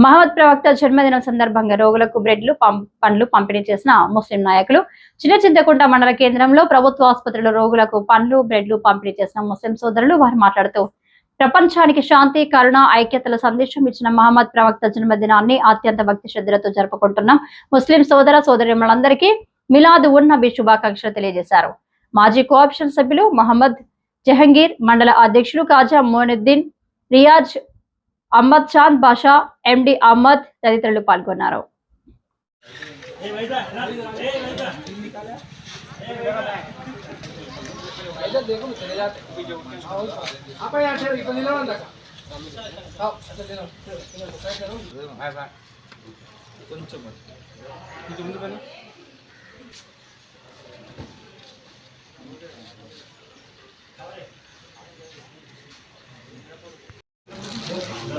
మహమ్మద్ ప్రవక్త జన్మదినం సందర్భంగా రోగులకు బ్రెడ్లు పండ్లు పంపిణీ చేసిన ముస్లిం నాయకులు చిన్న చింతకుంట మండల కేంద్రంలో ప్రభుత్వ ఆసుపత్రిలో రోగులకు పండ్లు బ్రెడ్లు పంపిణీ చేసిన ముస్లిం సోదరులు వారు మాట్లాడుతూ ప్రపంచానికి శాంతి కరుణ ఐక్యతల సందేశం ఇచ్చిన మహమ్మద్ ప్రవక్త జన్మదినాన్ని అత్యంత భక్తి శ్రద్ధలతో జరుపుకుంటున్నాం ముస్లిం సోదర సోదరిమణులందరికీ మిలాద్ ఉన్న బి శుభాకాంక్షలు తెలియజేశారు. మాజీ కోఆప్షన్ సభ్యులు మహమ్మద్ జహంగీర్ మండల అధ్యక్షులు కాజా మోనుద్దీన్ రియాజ్ అహ్మద్ చాంద్ బాషా ఎండి అహ్మద్ తదితరులు పాల్గొన్నారు. కొంచెం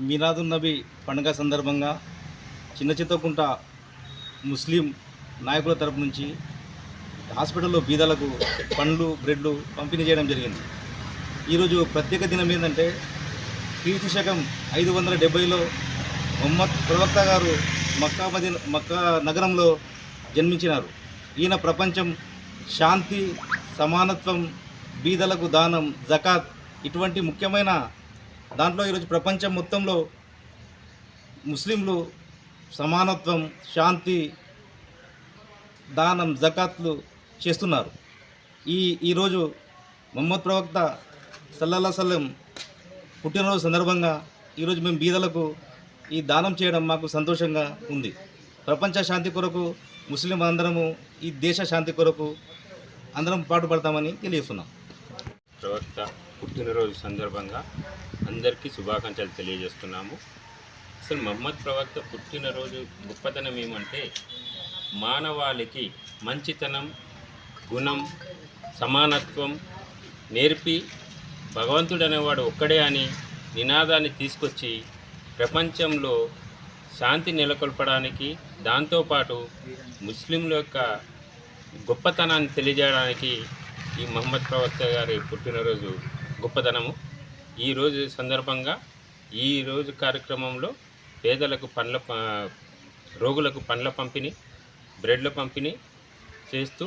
మీనాదు పండుగ సందర్భంగా చిన్న చిత్తకుంట ముస్లిం నాయకుల తరపు నుంచి హాస్పిటల్లో బీదలకు పండ్లు బ్రెడ్లు పంపిణీ చేయడం జరిగింది. ఈరోజు ప్రత్యేక దినం ఏంటంటే కీర్తి శకం ఐదు వందల డెబ్బైలో మొహమ్మద్ ప్రవక్త గారు మక్కా మది మక్కా నగరంలో జన్మించినారు. ఈయన ప్రపంచం శాంతి సమానత్వం బీదలకు దానం జకాత్ ఇటువంటి ముఖ్యమైన దాంట్లో ఈరోజు ప్రపంచం మొత్తంలో ముస్లింలు సమానత్వం శాంతి దానం జకాత్లు చేస్తున్నారు. ఈ ఈరోజు మహమ్మద్ ప్రవక్త సల్లల్లా సల్లం పుట్టినరోజు సందర్భంగా ఈరోజు మేము బీదలకు ఈ దానం చేయడం మాకు సంతోషంగా ఉంది. ప్రపంచ శాంతి కొరకు ముస్లిం అందరము ఈ దేశ శాంతి కొరకు అందరం పాటుపడతామని తెలియజేస్తున్నాం. ప్రవక్త పుట్టినరోజు సందర్భంగా అందరికీ శుభాకాంక్షలు తెలియజేస్తున్నాము. అసలు మహమ్మద్ ప్రవక్త పుట్టినరోజు గొప్పతనం ఏమంటే మానవాళికి మంచితనం గుణం సమానత్వం నేర్పి భగవంతుడు అనేవాడు ఒక్కడే అని నినాదాన్ని తీసుకొచ్చి ప్రపంచంలో శాంతి నెలకొల్పడానికి దాంతోపాటు ముస్లింల యొక్క గొప్పతనాన్ని తెలియజేయడానికి ఈ మహమ్మద్ ప్రవక్త గారి పుట్టినరోజు గొప్పతనము ఈ రోజు సందర్భంగా ఈరోజు కార్యక్రమంలో పేదలకు పండ్ల ప- రోగులకు పండ్ల పంపిణీ బ్రెడ్ల పంపిణీ చేస్తూ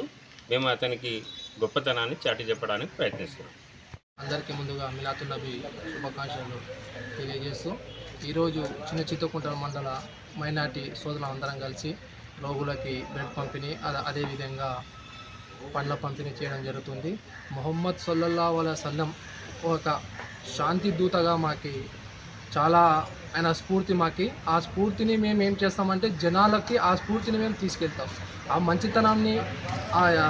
మేము అతనికి గొప్పతనాన్ని చాటి చెప్పడానికి ప్రయత్నిస్తున్నాం. అందరికీ ముందుగా మిలాతున్ శుభాకాంక్షలు తెలియజేస్తూ ఈరోజు చిన్న చిత్తకుంట మండల మైనార్టీ సోదరులు అందరం కలిసి రోగులకి బ్లడ్ పంపిణీ అద- అదేవిధంగా పండ్ల పంపిణీ చేయడం జరుగుతుంది. మొహమ్మద్ సల్లల్లా వల సల్లం ఒక శాంతి దూతగా మాకి చాలా ఆయన స్ఫూర్తి మాకి. ఆ స్ఫూర్తిని మేము ఏం చేస్తామంటే జనాలకి ఆ స్ఫూర్తిని మేము తీసుకెళ్తాం. ఆ మంచితనాన్ని ఆ ఆ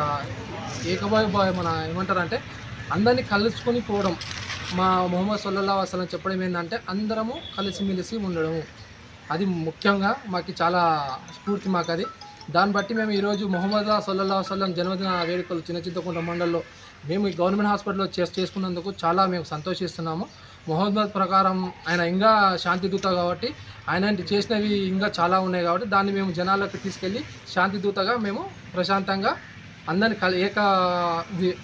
ఏకభావ మన ఏమంటారంటే అందరినీ కలుసుకొని పోవడం. మా మొహమ్మద్ సొల్లల్లా అసలు చెప్పడం ఏంటంటే అందరము కలిసిమెలిసి ఉండడము. అది ముఖ్యంగా మాకు చాలా స్ఫూర్తి మాకు అది దాన్ని బట్టి మేము ఈరోజు మొహమ్మద్ సొల్లల్లా వసలం జన్మదిన వేడుకలు చిన్న చింతకుంట మండల్లో మేము ఈ గవర్నమెంట్ హాస్పిటల్లో చేసి చేసుకున్నందుకు చాలా మేము సంతోషిస్తున్నాము. మొహమ్మద్ ప్రకారం ఆయన ఇంకా శాంతిదూత కాబట్టి ఆయన చేసినవి ఇంకా చాలా ఉన్నాయి కాబట్టి దాన్ని మేము జనాలకు తీసుకెళ్ళి శాంతిదూతగా మేము ప్రశాంతంగా అందరిని కలి ఏక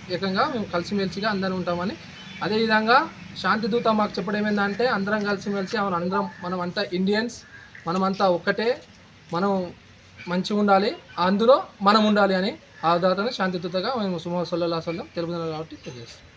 ఏకంగా మేము కలిసిమెలిసిగా అందరూ ఉంటామని. అదేవిధంగా శాంతిదూత మాకు చెప్పడం ఏంటంటే అందరం కలిసిమెలిసి అవును అందరం మనం అంతా ఇండియన్స్ మనమంతా ఒక్కటే మనం మంచిగా ఉండాలి అందులో మనం ఉండాలి అని ఆ దాతను శాంతిదూతగా మేము సుమా సల్లా సల్లం తెలుపుతున్నాం కాబట్టి తెలియజేస్తాం